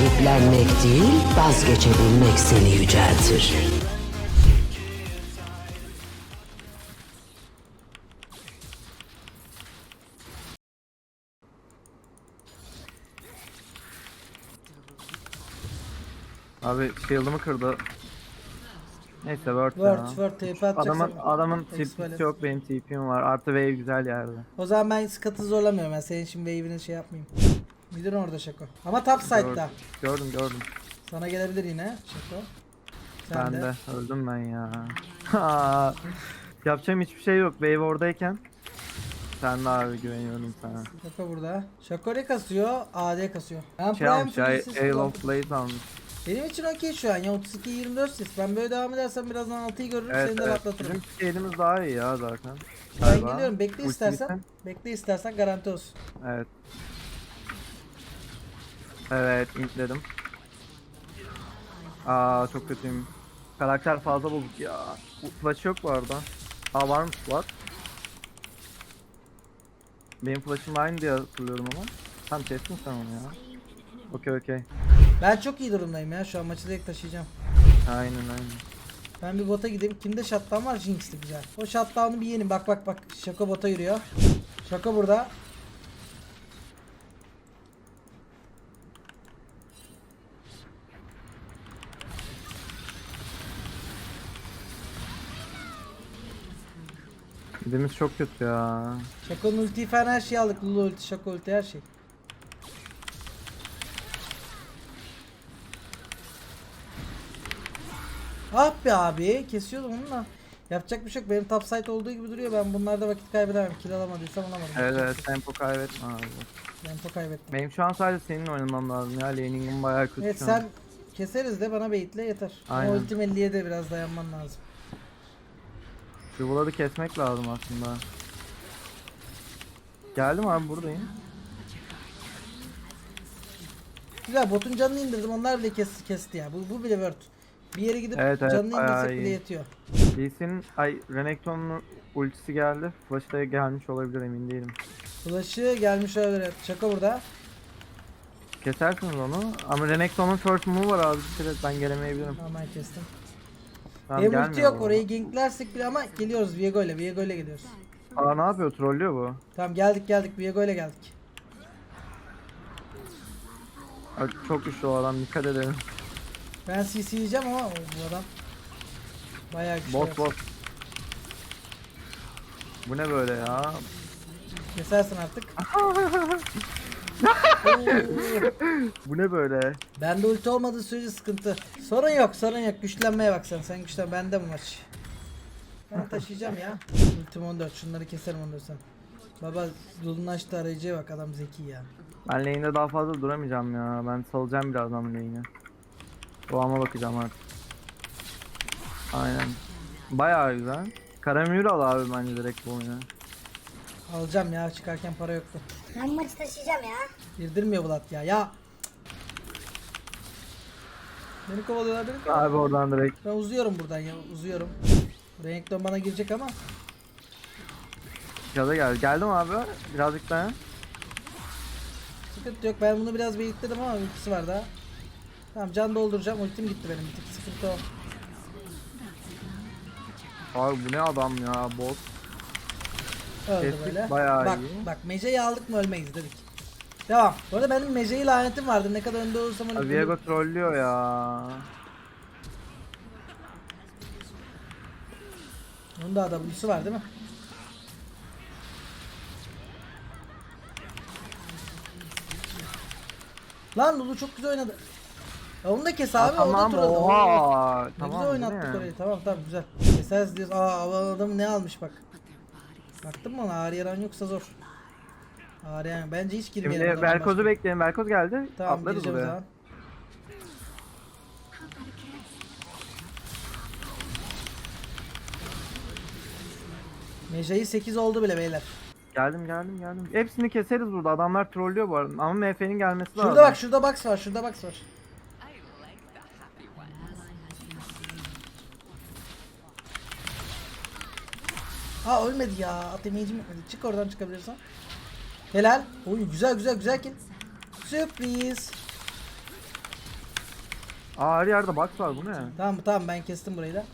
Sahiplenmek değil, vazgeçebilmek seni yüceltir. Abi shield'ımı kırdı. Neyse word, Word, ya. word TP atacaksın. Adamın, adamın. TP'si yok benim TP'm var. Artı wave güzel yerde. O zaman ben skatı zorlamıyorum. Ben senin için wave'ini şey yapmayayım. Midin orada Şako. Ama top side'da. Gördüm gördüm. Sana gelebilir yine Şako. Sen ben de. de. öldüm ben ya. Yapacağım hiçbir şey yok. Wave oradayken. Sen de abi güveniyorum sana. Şako burada. Şako ne kasıyor? AD kasıyor. Ben Şey almış ya, kullan- of Blade almış. Benim için okey şu an ya 32-24 sis. Ben böyle devam edersem birazdan 6'yı görürüm Evet, seni de evet. rahatlatırım. Bizim şeyimiz daha iyi ya zaten. Ben Galiba. geliyorum bekle istersen. bitsin. Bekle istersen garanti olsun. Evet. Evet, intledim. Aa çok kötüyüm. Karakter fazla bozuk ya. Flash yok bu arada. Aa var. Benim flash'ım aynı diye hatırlıyorum ama. Tam kestin sen onu ya. Okey okey. Ben çok iyi durumdayım ya şu an maçı direkt taşıyacağım. Aynen aynen. Ben bir bota gideyim. Kimde shutdown var? Jinx'ti güzel. O shutdown'u bir yenin. Bak bak bak. Şaka bota yürüyor. Şaka burada. Gidimiz çok kötü ya. Şako'nun ultiyi falan her şeyi aldık. Lulu ulti, Şako ulti her şey. Ah be abi. Kesiyordum onu da. Yapacak bir şey yok. Benim top side olduğu gibi duruyor. Ben bunlarda vakit kaybedemem. Kill alamadıysam alamadım. Evet evet tempo kaybetme abi. Tempo kaybettim. Benim şu an sadece senin oynamam lazım ya. Laning'im bayağı kötü Evet şu sen an. keseriz de bana baitle yeter. Ama Aynen. ultim 50'ye de biraz dayanman lazım. Şu Vlad'ı kesmek lazım aslında. Geldim abi buradayım. Güzel botun canını indirdim. Onlar bile kesti, kesti ya. Bu, bu bile word. Bir yere gidip Evet, evet, canını bayağı indirsek bile iyi. yetiyor. Lee Sin, ay Renekton'un ultisi geldi. Flash da gelmiş olabilir emin değilim. Flash'ı gelmiş olabilir. evet. Şaka burada. Kesersiniz onu. Ama Renekton'un first move var abi. Dikkat et ben gelemeyebilirim. Tamam ben kestim. Tamam, Benim ulti gelmiyor yok bu. orayı ganklersek bile ama geliyoruz Viego ile Viego ile geliyoruz. Aa ne yapıyor? Trollüyor bu. Tamam geldik geldik Viego ile geldik. Ay, çok güçlü o adam dikkat edelim. Ben CC yiyeceğim ama o- bu adam bayağı güçlü. Bot bot. Bu ne böyle ya? Kesersin artık. Bu ne böyle? Bende ulti olmadığı sürece sıkıntı. Sorun yok sorun yok güçlenmeye bak sen. Sen güçlen bende bu maç. Ben taşıyacağım ya. Ultim 14 şunları keserim 14 sen. Baba Lulun açtı arayıcıya bak adam zeki ya. Ben lane'de daha fazla duramayacağım ya. Ben salacağım birazdan lane'i. Doğama bakacağım artık. Aynen. Bayağı güzel. Karamür al abi bence direkt bu oyunu. Alacağım ya çıkarken para yoktu. Ben maçı taşıyacağım ya. Girdirmiyor Vlad ya ya. Beni kovalıyorlar beni kovalıyorlar. Abi oradan direkt. Ben uzuyorum buradan ya uzuyorum. Renekton bana girecek ama. Gaza gel. Geldim abi. Birazcık daha. Sıkıntı yok ben bunu biraz biriktirdim ama ultisi var daha. Tamam can dolduracağım ultim gitti benim bir tık sıkıntı o. Abi bu ne adam ya bot. Öldü Kestik, böyle. bayağı bak, iyi. Bak Mece'yi aldık mı ölmeyiz dedik. Devam. Bu arada benim Mece'yi lanetim vardı. Ne kadar önde olursam Abi öyle. Viego trollüyor ya. Bunun da W'su var değil mi? Lan Lulu çok güzel oynadı. Ya onu da kes abi. Da tamam oha. Ne Tamam güzel ne? orayı. Tamam tamam güzel. Keseriz diyoruz. Aa adam ne almış bak. Baktın mı ona ağrı yaran yoksa zor. Ağrı yaran. Bence hiç girmeyelim. Şimdi Berkoz'u bekleyin. Berkoz geldi. Tamam Atlarız gireceğim o buraya. Mecai 8 oldu bile beyler. Geldim geldim geldim. Hepsini keseriz burada. Adamlar trollüyor bu arada. Ama MF'nin gelmesi lazım. Şurada bak şurada box var şurada box var. Aa ölmedi ya. Atemeyicim etmedi. Çık oradan çıkabilirsen. Helal. Oy güzel güzel güzel kill. Sürpriz. Aa her yerde box var bu ne? Tamam tamam ben kestim burayı da.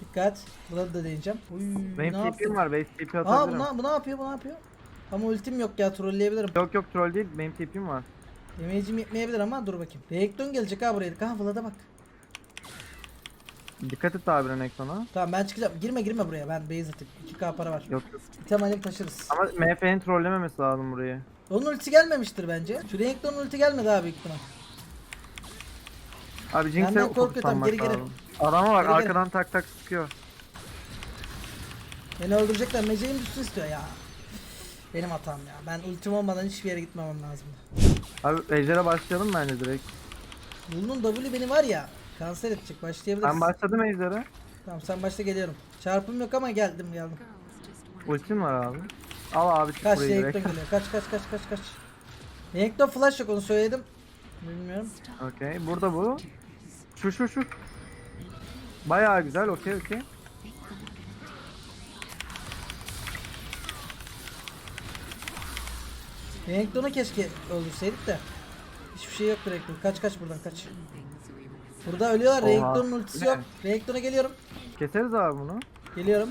Dikkat. Burada da deneyeceğim. Uy, Benim ne TP'm yaptın? var. Base TP Aa atabilirim. bu ne, bu ne yapıyor bu ne yapıyor? Ama ultim yok ya trolleyebilirim. Yok yok troll değil. Benim TP'm var. Damage'im yetmeyebilir ama dur bakayım. Reaktörün gelecek ha buraya. Ha Vlad'a bak. Dikkat et abi Renekton'a. Tamam ben çıkacağım. Girme girme buraya. Ben base atayım. 2k para var. Yok yok. İtem alayım taşırız. Ama MF'nin trollememesi lazım burayı. Onun ulti gelmemiştir bence. Şu Reaktörün ulti gelmedi abi büyük ihtimal. Abi Jinx'e Benden korkuyor, tamam, geri geri. lazım. Adama bak Geri geri. arkadan tak tak sıkıyor. Beni öldürecekler. Mece'nin düşsün istiyor ya. Benim hatam ya. Ben ultim olmadan hiçbir yere gitmemem lazım. Abi Ejder'e başlayalım bence direkt. Bunun W beni var ya. Kanser edecek. Başlayabiliriz. Ben başladım Ejder'e. Tamam sen başta geliyorum. Çarpım yok ama geldim geldim. Ultim var abi. Al abi çık Kaç burayı direkt. geliyor. Kaç kaç kaç kaç kaç. Reaktör flash yok onu söyledim. Bilmiyorum. Okey. Burada bu. Şu şu şu. Bayağı güzel. Okey okey. Reaktör'ü keşke öldürseydik de. Hiçbir şey yok Reaktör. Kaç kaç buradan kaç. Burada ölüyorlar. Oha. Reaktör'ün ultisi yok. Reaktör'e geliyorum. Keseriz abi bunu. Geliyorum.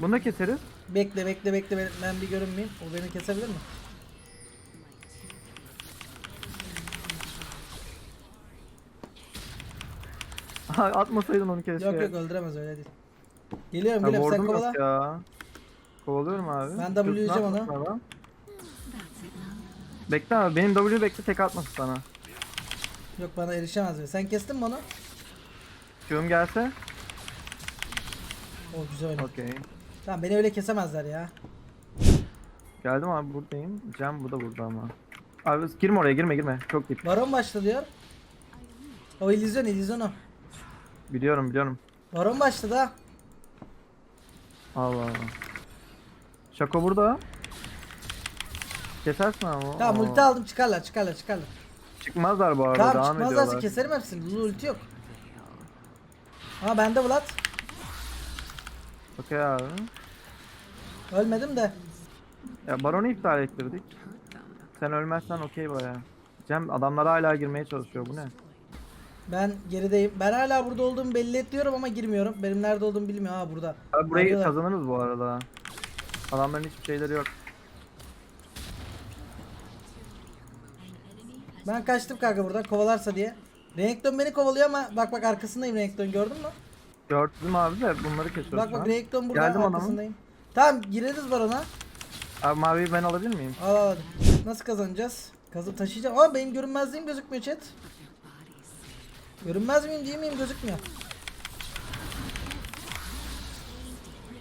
Bunu da keseriz. Bekle bekle bekle ben, ben bir görünmeyeyim. O beni kesebilir mi? Atmasaydın onu keşke. Yok yok öldüremez öyle değil. Geliyorum Ha, geliyorum sen ward'um kovala. yok ya. Kovalıyorum abi. Ben Dur, W ne yiyeceğim onu. adam? Bekle abi benim W bekle tek atmasın sana. Yok bana erişemez be. Sen kestin mi onu? Q'um gelse. O güzel oyun. Okey. Tamam beni öyle kesemezler ya. Geldim abi buradayım. Cem bu da burada ama. Abi girme oraya girme girme. Çok dip. Baron başladı diyor. O illüzyon illüzyon o. Biliyorum biliyorum. Baron başladı ha. Allah Allah. Şako burada. Kesersin ama. Tamam ulti aldım çıkarlar çıkarlar çıkarlar. Çıkmazlar bu arada. Tamam devam çıkmazlarsa ediyorlar. keserim hepsini. Lulu ulti yok. Ama bende Vlad. Okey abi. Ölmedim de. Ya baronu iptal ettirdik. Sen ölmezsen okey baya. Cem adamlar hala girmeye çalışıyor bu ne? Ben gerideyim. Ben hala burada olduğumu belli ediyorum ama girmiyorum. Benim nerede olduğumu bilmiyor. Ha burada. Abi burayı Arıyorlar. kazanırız bu arada. Adamların hiçbir şeyleri yok. Ben kaçtım kanka buradan kovalarsa diye. Renekton beni kovalıyor ama bak bak arkasındayım Renekton gördün mü? Gördüm abi de bunları kesiyoruz Bak bak. Renekton burada Geldim arkasındayım. Tamam gireriz barona. Abi maviyi ben alabilir miyim? Al al. Nasıl kazanacağız? Kazı taşıyacağım ama benim görünmezliğim gözükmüyor chat. Görünmez miyim değil miyim gözükmüyor.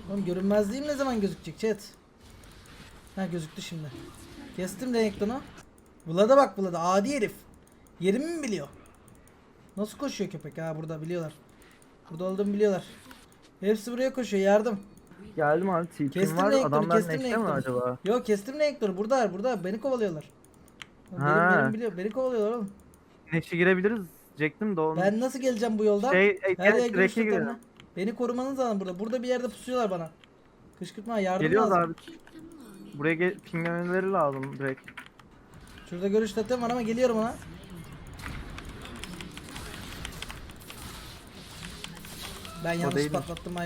Oğlum görünmezliğim ne zaman gözükecek chat? Ha gözüktü şimdi. Kestim Renekton'u. Vlad'a bak Vlad'a adi herif. Yerimi mi biliyor? Nasıl koşuyor köpek ha burada biliyorlar. Burada olduğumu biliyorlar. Hepsi buraya koşuyor yardım. Geldim abi TP'm Kestim var. Adamlar kestim neşte mi acaba? Yok kestim Renekton'u burada burada beni kovalıyorlar. Benim, Ha. benim biliyor, beni kovalıyorlar oğlum. Neşe girebiliriz. Diyecektim de onu. Ben nasıl geleceğim bu yoldan? Şey, e, Her yer gel, Reke girelim. Beni korumanız lazım burada. Burada bir yerde pusuyorlar bana. Kışkırtma yardım Geliyoruz lazım. abi. Buraya gel pinglemeleri lazım direkt. Şurada görüş totem var ama geliyorum ona. Ben yanlış değilmiş. patlattım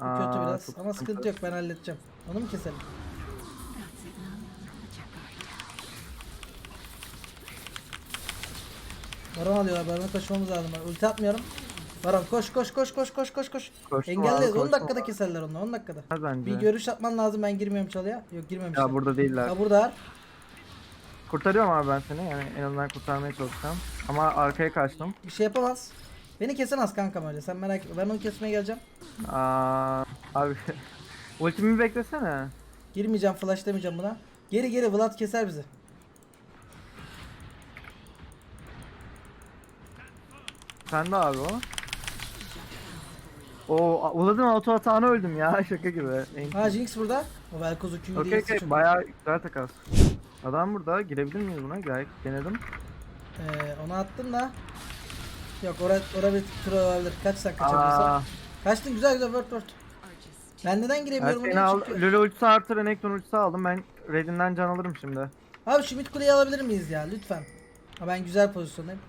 Aa, kötü biraz çok ama sıkıntı yok ben halledeceğim. Onu mu keselim? Baron alıyorlar. Baron'a koşmamız lazım. Ulti atmıyorum. Baron koş koş koş koş koş koş koş. Koştum Engelleyiz. abi, 10 koştum dakikada abi. keserler onu. 10 dakikada. Bence. Bir görüş atman lazım. Ben girmiyorum çalıya. Yok girmemişler. Ya burada değiller. Ha burada. Kurtarıyorum abi ben seni. Yani en azından kurtarmaya çalışacağım. Ama arkaya kaçtım. Bir şey yapamaz. Beni kesemez kankam öyle. Sen merak etme. Ben onu kesmeye geleceğim. Aa, abi ultimi beklesene. Girmeyeceğim. Flash demeyeceğim buna. Geri geri Vlad keser bizi. Sen de abi o. Oo, Uladın auto atağına öldüm ya şaka gibi. Ha Jinx burada. O Velkoz'u Q Okey değil. okey bayağı güzel takas. Adam burada girebilir miyiz buna? Gayet denedim. Ee, onu attım da. Yok ora, ora bir tur olabilir. Kaç dakika çabuksa. Aa, Kaçtın güzel güzel word word. Ben neden giremiyorum oraya al. Lulu ultisi artı Renekton ultisi aldım. Ben Red'inden can alırım şimdi. Abi şu mid kuleyi alabilir miyiz ya lütfen. Ha ben güzel pozisyondayım.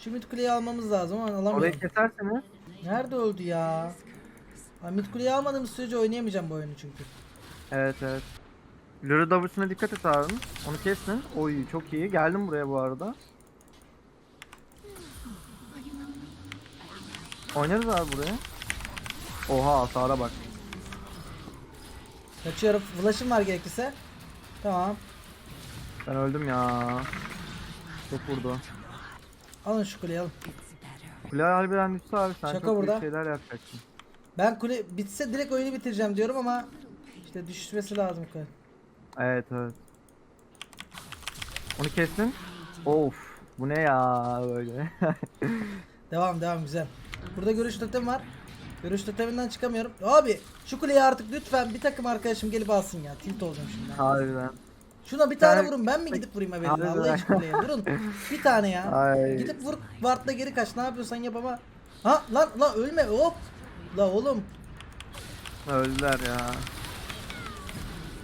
Şu mid kuleyi almamız lazım ama Orayı alamıyorum. keserseniz. Nerede öldü ya? Ha, mid kuleyi almadığımız sürece oynayamayacağım bu oyunu çünkü. Evet evet. Lure W'suna dikkat et abi. Onu kestin. Oy çok iyi. Geldim buraya bu arada. Oynarız abi buraya. Oha hasara bak. Kaçıyorum. Flash'ım var gerekirse. Tamam. Ben öldüm ya. Çok vurdu. Alın şu kuleyi alın. Kule harbiden düştü abi. Sen Şaka çok burada. büyük şeyler yapacaksın. Ben kule bitse direkt oyunu bitireceğim diyorum ama işte düşmesi lazım kule. Evet evet. Onu kestin. Of. Bu ne ya böyle. Devam devam güzel. Burada görüş totem var. Görüş toteminden çıkamıyorum. Abi şu kuleyi artık lütfen bir takım arkadaşım gelip alsın ya. Tilt olacağım şimdi. harbiden. Şuna bir tane vurun ben mi gidip vurayım Harbiden. Allah aşkına kuleye durun. Bir tane ya. Ay. Gidip vur Bart'la geri kaç ne yapıyorsan yap ama. Ha lan lan ölme hop. La oğlum. Öldüler ya.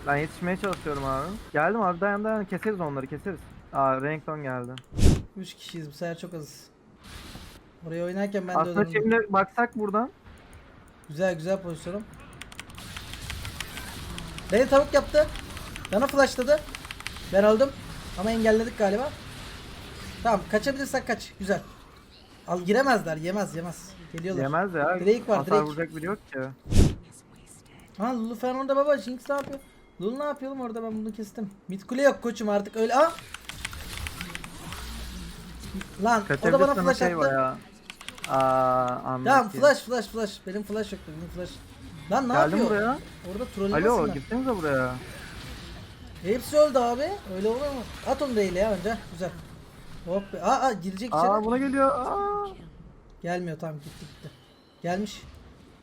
Ben yetişmeye çalışıyorum abi. Geldim abi dayan dayan keseriz onları keseriz. Aa Renekton geldi. 3 kişiyiz bu sefer çok azız. Oraya oynarken ben de Aslında şimdi baksak buradan. Güzel güzel pozisyonum. Beni tavuk yaptı. Bana flashladı. Ben öldüm. Ama engelledik galiba. Tamam kaçabilirsek kaç. Güzel. Al giremezler. Yemez yemez. Geliyorlar. Yemez ya. Drake var, Drake. vuracak biri yok ki. Ha Lulu orada baba. Jinx ne yapıyor? Lulu ne yapıyor oğlum orada ben bunu kestim. Mid kule yok koçum artık öyle. Aa! Lan o da bana flash şey attı. ya. Aa. Tamam flash flash flash. Benim flash yoktu benim flash. Lan ne Geldim yapıyor? buraya. Orada trollemesin Alo lan. gittiniz de buraya. Hepsi öldü abi. Öyle olur mu? At onu değil ya önce. Güzel. Hop. be. Aa, aa girecek içeri. Aa buna geliyor. Aa. Gelmiyor tamam gitti gitti. Gelmiş.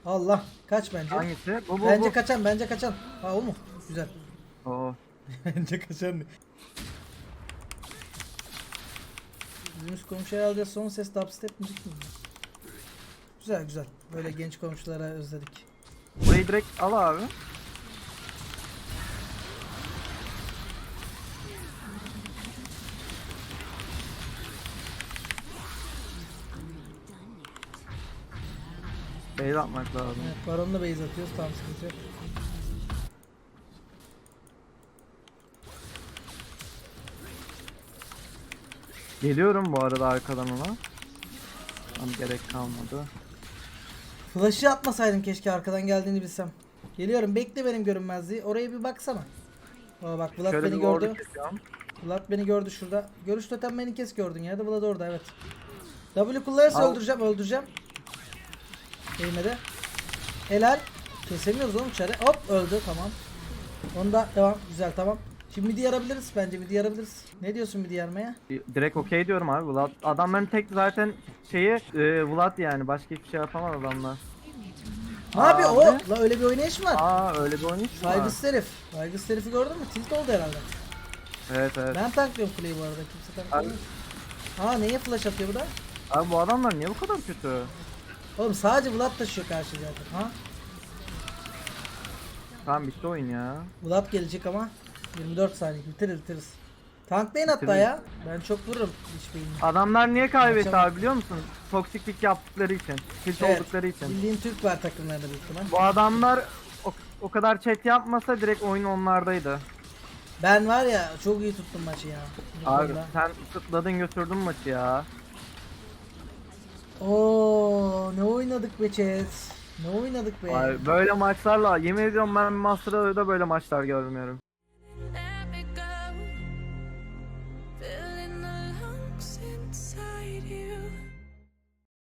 Allah. Kaç bence. Hangisi? Bu bu bence bu. kaçan bence kaçan. Ha o mu? Güzel. Oo. bence kaçan. Bizim üst komşuya alacağız son ses dubstep müzik mi? Güzel güzel. Böyle genç komşulara özledik. Burayı direkt al abi. Beyaz atmak lazım. Evet, baronla base atıyoruz. Tamam sıkıntı yok. Geliyorum bu arada arkadan ona. Ama gerek kalmadı. Flash'ı atmasaydım keşke arkadan geldiğini bilsem. Geliyorum bekle benim görünmezliği. Oraya bir baksana. Aa bak Vlad Şöyle beni bir ordu gördü. kesiyorum. Vlad beni gördü şurada. Görüş totem beni kes gördün ya da Vlad orada evet. W kullanırsa Al. öldüreceğim öldüreceğim. Değmedi. Helal. Kesemiyoruz oğlum içeri. Hop öldü tamam. Onda devam güzel tamam. Şimdi midi yarabiliriz bence midi yarabiliriz. Ne diyorsun midi yarmaya? Direkt okey diyorum abi. Vlad, adamların tek zaten şeyi e, Vlad yani. Başka hiçbir şey yapamaz adamlar. Yapıyor bu o? La öyle bir oynayış mı var? Aa öyle bir mi var? Saygısız herif. Saygısız herifi gördün mü? Tilt oldu herhalde. Evet evet. Ben tanklıyorum kuleyi bu arada. Kimse tanklamıyor. Aa neye flash atıyor bu da? Abi bu adamlar niye bu kadar kötü? Oğlum sadece Vlad taşıyor karşı zaten. Ha? Tamam bitti oyun ya. Vlad gelecek ama 24 saniye bitiririz bitiririz. Tanklayın hatta ya. Ben çok vururum hiç beynini. Adamlar niye kaybetti Kaçamam. abi biliyor musun? Toksiklik yaptıkları için. Tilt oldukları için. Bildiğin Türk var takımlarda büyük ihtimal. Bu adamlar o, o kadar chat yapmasa direkt oyun onlardaydı. Ben var ya çok iyi tuttum maçı ya. Bu Abi konuda. sen tıkladın götürdün maçı ya. Oo ne oynadık be chat. Ne oynadık be. Abi böyle maçlarla yemin ediyorum ben Master'da da böyle maçlar görmüyorum.